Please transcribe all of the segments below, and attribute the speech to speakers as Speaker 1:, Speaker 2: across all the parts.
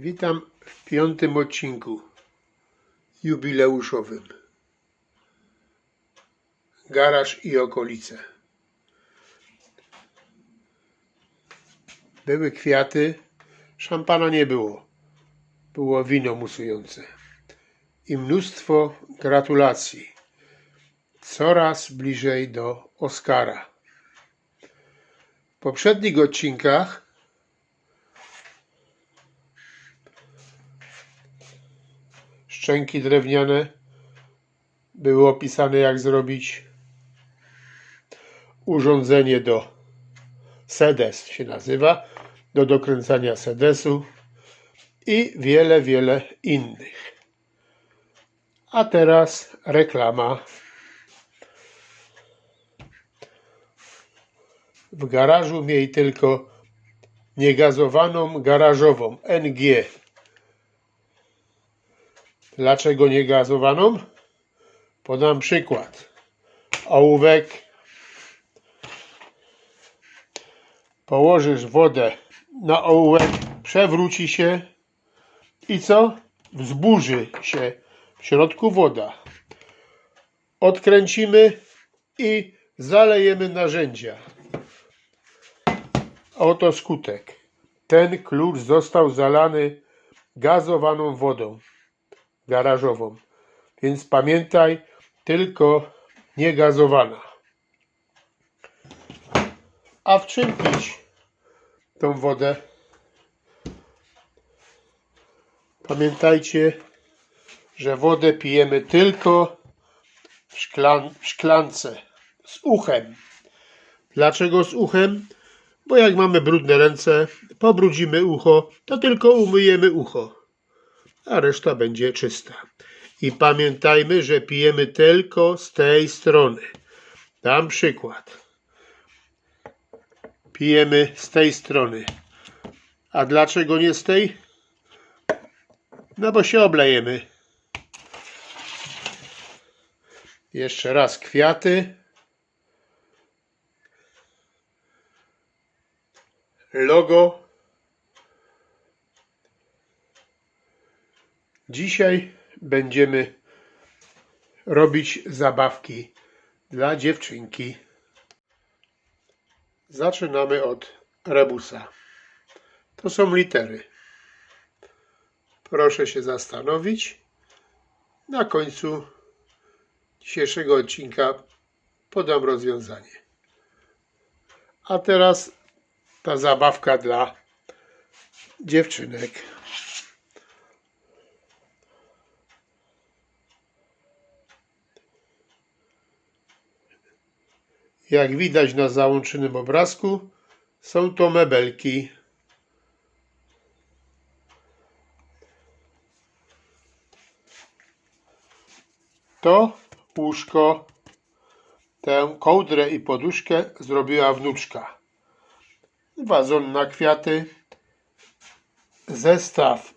Speaker 1: Witam w piątym odcinku jubileuszowym. Garaż i okolice. Były kwiaty, szampana nie było. Było wino musujące. I mnóstwo gratulacji. Coraz bliżej do Oscara. W poprzednich odcinkach szczęki drewniane były opisane jak zrobić urządzenie do sedes się nazywa do dokręcania sedesu i wiele, wiele innych. A teraz reklama. W garażu miej tylko niegazowaną garażową NG. Dlaczego niegazowaną? Podam przykład. Ołówek. Położysz wodę na ołówek, przewróci się i co? Wzburzy się w środku woda. Odkręcimy i zalejemy narzędzia. Oto skutek. Ten klucz został zalany gazowaną wodą garażową. Więc pamiętaj, tylko niegazowana. A w czym pić tą wodę? Pamiętajcie, że wodę pijemy tylko w, szklan, w szklance z uchem. Dlaczego z uchem? Bo jak mamy brudne ręce, pobrudzimy ucho, to tylko umyjemy ucho, a reszta będzie czysta. I pamiętajmy, że pijemy tylko z tej strony. Dam przykład. Pijemy z tej strony. A dlaczego nie z tej? No bo się oblejemy. Jeszcze raz kwiaty. Logo. Dzisiaj będziemy robić zabawki dla dziewczynki. Zaczynamy od rebusa. To są litery. Proszę się zastanowić. Na końcu dzisiejszego odcinka podam rozwiązanie. A teraz ta zabawka dla dziewczynek. Jak widać na załączonym obrazku, są to mebelki. To łóżko, tę kołdrę i poduszkę zrobiła wnuczka. Wazon na kwiaty, zestaw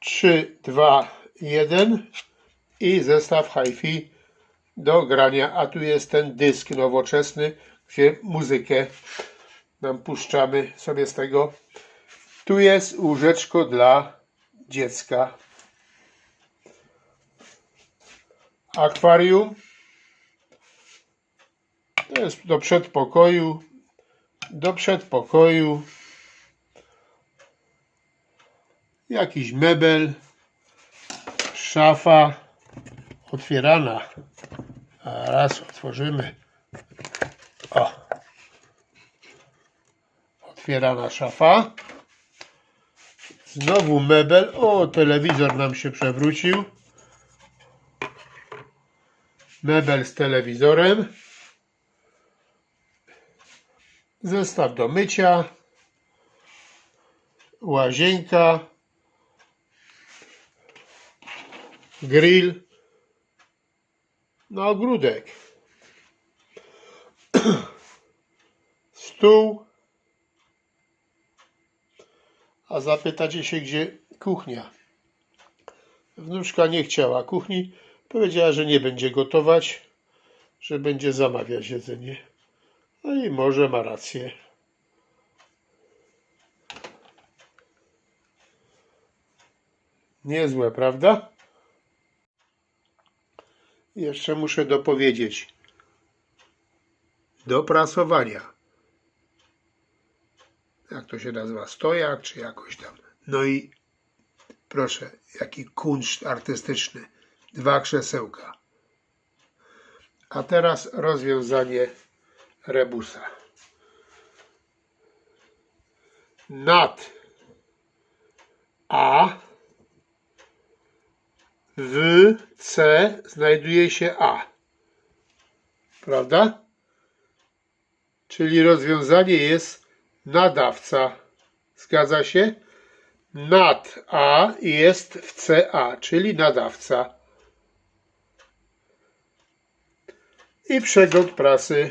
Speaker 1: 3, 2, 1 i zestaw hi-fi do grania, a tu jest ten dysk nowoczesny, gdzie muzykę nam puszczamy sobie z tego. Tu jest łóżeczko dla dziecka. Akwarium. To jest do przedpokoju. Do przedpokoju. Jakiś mebel. Szafa otwierana. Raz otworzymy. O. Otwierana szafa. Znowu mebel. O, telewizor nam się przewrócił. Mebel z telewizorem. Zestaw do mycia. Łazienka. Grill na ogródek. Stół. A zapytacie się, gdzie kuchnia. Wnuczka nie chciała kuchni. Powiedziała, że nie będzie gotować, że będzie zamawiać jedzenie. No i może ma rację. Niezłe, prawda? Jeszcze muszę dopowiedzieć. Do prasowania. Jak to się nazywa? Stojak czy jakoś tam. No i proszę, jaki kunszt artystyczny. Dwa krzesełka. A teraz rozwiązanie rebusa. Nad A w C znajduje się A. Prawda? Czyli rozwiązanie jest nadawca. Zgadza się? Nad A jest w CA, czyli nadawca. I przegląd prasy.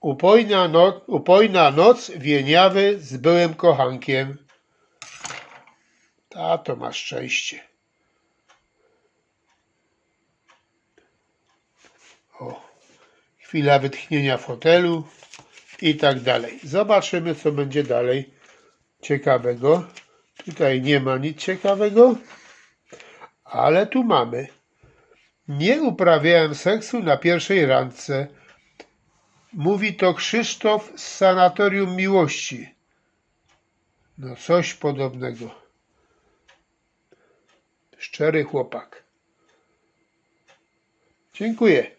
Speaker 1: Upojna, no, upojna noc wieniawy z byłym kochankiem. Tato ma szczęście. O, chwila wytchnienia fotelu i tak dalej. Zobaczymy, co będzie dalej ciekawego. Tutaj nie ma nic ciekawego, ale tu mamy. Nie uprawiałem seksu na pierwszej randce. Mówi to Krzysztof z Sanatorium Miłości. No coś podobnego. Szczery chłopak. Dziękuję.